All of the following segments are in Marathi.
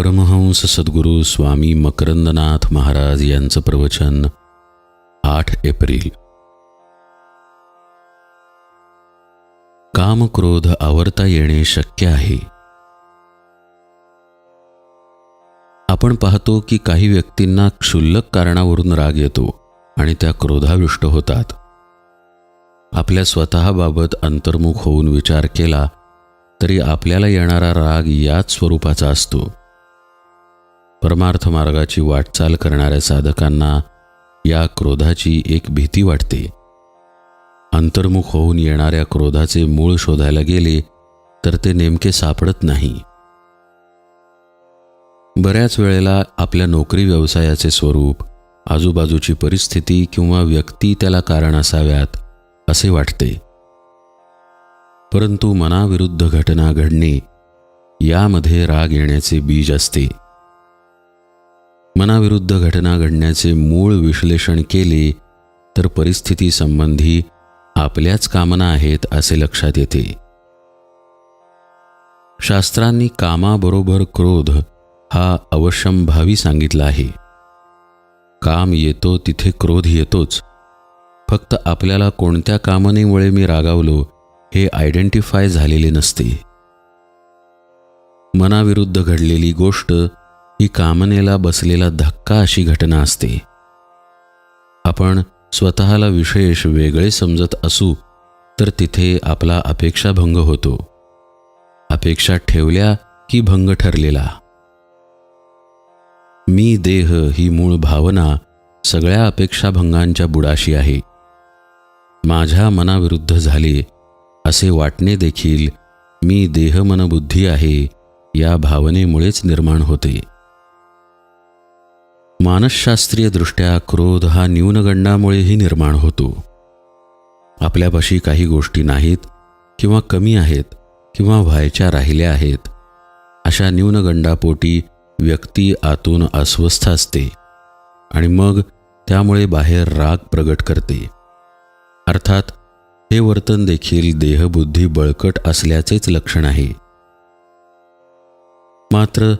परमहंस सद्गुरू स्वामी मकरंदनाथ महाराज यांचं प्रवचन आठ एप्रिल. काम क्रोध आवरता येणे शक्य आहे. आपण पाहतो की काही व्यक्तींना क्षुल्लक कारणावरून राग येतो आणि त्या क्रोधाविष्ट होतात. आपल्या स्वतःबाबत अंतर्मुख होऊन विचार केला तरी आपल्याला येणारा राग याच स्वरूपाचा असतो. परमार्थ मार्गाची वाटचाल करणाऱ्या साधकांना या क्रोधाची एक भीती वाटते. अंतर्मुख होऊन येणाऱ्या क्रोधाचे मूळ शोधायला गेले तर ते नेमके सापडत नाही. बऱ्याच वेळेला आपल्या नोकरी व्यवसायाचे स्वरूप आजूबाजूची परिस्थिती किंवा व्यक्ती त्याला कारण असाव्यात असे वाटते. परंतु मनाविरुद्ध घटना घडणे यामध्ये राग येण्याचे बीज असते. मनाविरुद्ध घटना घडण्याचे मूळ विश्लेषण केले तर परिस्थिती संबंधी आपल्याच कामना आहेत असे लक्षात येते. शास्त्रांनी कामाबरोबर क्रोध हा अवश्यंभावी सांगितला आहे. काम येतो तिथे क्रोध येतोच. फक्त आपल्याला कोणत्या कामनेमुळे मी रागावलो हे आयडेंटिफाय झालेले नसते. मनाविरुद्ध घडलेली गोष्ट ही कामनेला बसलेला धक्का अशी घटना असते. आपण स्वतःला विशेष वेगळे समजत असू तर तिथे आपला अपेक्षाभंग होतो. अपेक्षा ठेवल्या की भंग ठरलेला. मी देह ही मूळ भावना सगळ्या अपेक्षाभंगांच्या बुडाशी आहे. माझ्या मनाविरुद्ध झाले असे वाटणे देखील मी देहमनबुद्धी आहे या भावनेमुळेच निर्माण होते. मानसशास्त्रीयदृष्ट्या क्रोध हा न्यूनगंडामुळेही निर्माण होतो. आपल्यापाशी काही गोष्टी नाहीत किंवा कमी आहेत किंवा व्हायच्या राहिल्या आहेत. अशा न्यूनगंडापोटी व्यक्ती आतून अस्वस्थ असते आणि मग त्यामुळे बाहेर राग प्रगट करते. अर्थात हे वर्तन देखील देहबुद्धी बळकट असल्याचेच लक्षण आहे. मात्र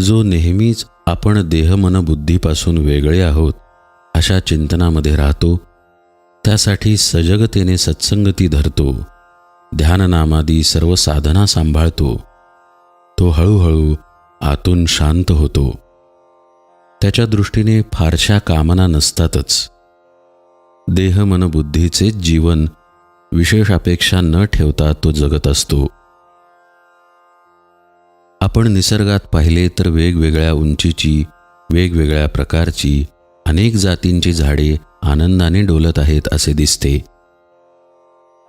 जो नेहमीच आपण देहमनबुद्धीपासून वेगळे आहोत अशा चिंतनामध्ये राहतो. त्यासाठी सजगतेने सत्संगती धरतो. ध्याननामादी सर्व साधना सांभाळतो. तो हळूहळू आतून शांत होतो. त्याच्या दृष्टीने फारशा कामना नसतातच. देहमनबुद्धीचेच जीवन विशेष अपेक्षा न ठेवता तो जगत असतो. आपण निसर्गात पाहिले तर वेगवेगळ्या उंचीची वेगवेगळ्या प्रकारची अनेक जातींची झाडे आनंदाने डोलत आहेत असे दिसते.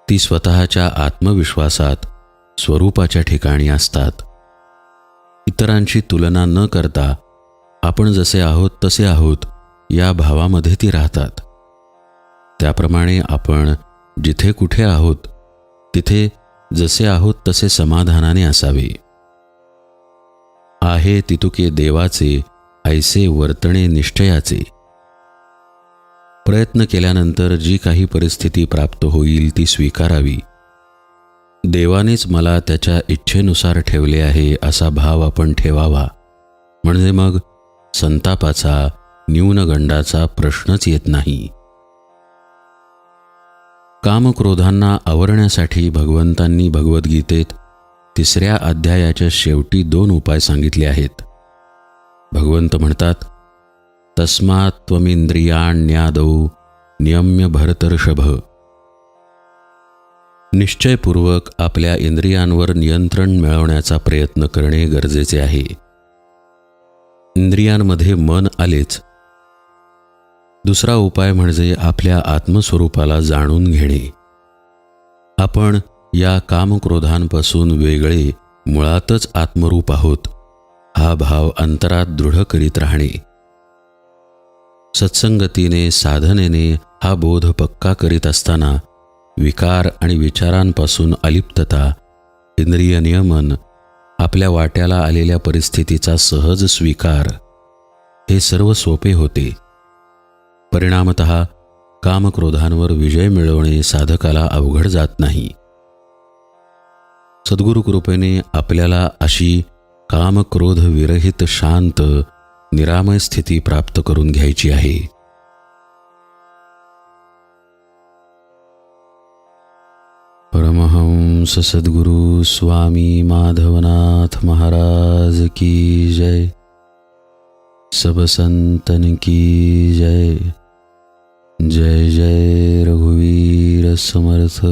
ती स्वतःच्या आत्मविश्वासात स्वरूपाच्या ठिकाणी असतात. इतरांशी तुलना न करता आपण जसे आहोत तसे आहोत या भावामध्ये ती राहतात. त्याप्रमाणे आपण जिथे कुठे आहोत तिथे जसे आहोत तसे समाधानाने असावे. आहे तितुके देवाचे ऐसे वर्तणे निश्चयाचे. प्रयत्न केल्यानंतर जी काही परिस्थिती प्राप्त होईल ती स्वीकारावी. देवानेच मला त्याच्या इच्छेनुसार ठेवले आहे असा भाव आपण ठेवावा. म्हणजे मग संतापाचा न्यूनगंडाचा प्रश्नच येत नाही. कामक्रोधांना आवरण्यासाठी भगवंतांनी भगवद्गीतेत तिसऱ्या अध्यायाच्या शेवटी दोन उपाय सांगितले आहेत. भगवंत म्हणतात तस्मात्वमिंद्रियाण्यादौ नियम्य भरतर्षभ. निश्चयपूर्वक आपल्या इंद्रियांवर नियंत्रण मिळवण्याचा प्रयत्न करणे गरजेचे आहे. इंद्रियांमध्ये मन आलेच. दुसरा उपाय म्हणजे आपल्या आत्मस्वरूपाला जाणून घेणे. आपण या कामक्रोधांपासून वेगळे मुळातच आत्मरूप आहोत. हा भाव अंतरात दृढ करीत राहणे. सत्संगतीने साधनेने हा बोध पक्का करीत असताना विकार आणि विचारांपासून अलिप्तता इंद्रिय नियमन आपल्या वाट्याला आलेल्या परिस्थितीचा सहज स्वीकार हे सर्व सोपे होते. परिणामत कामक्रोधांवर विजय मिळवणे साधकाला अवघड जात नाही. सद्गुरु कृपेने आपल्याला अशी काम क्रोध विरहित शांत निरामय स्थिती प्राप्त करून घ्यायची आहे. परमहंस सद्गुरु स्वामी माधवनाथ महाराज की जय। सब संतन की जय। जय जय रघुवीर समर्थ।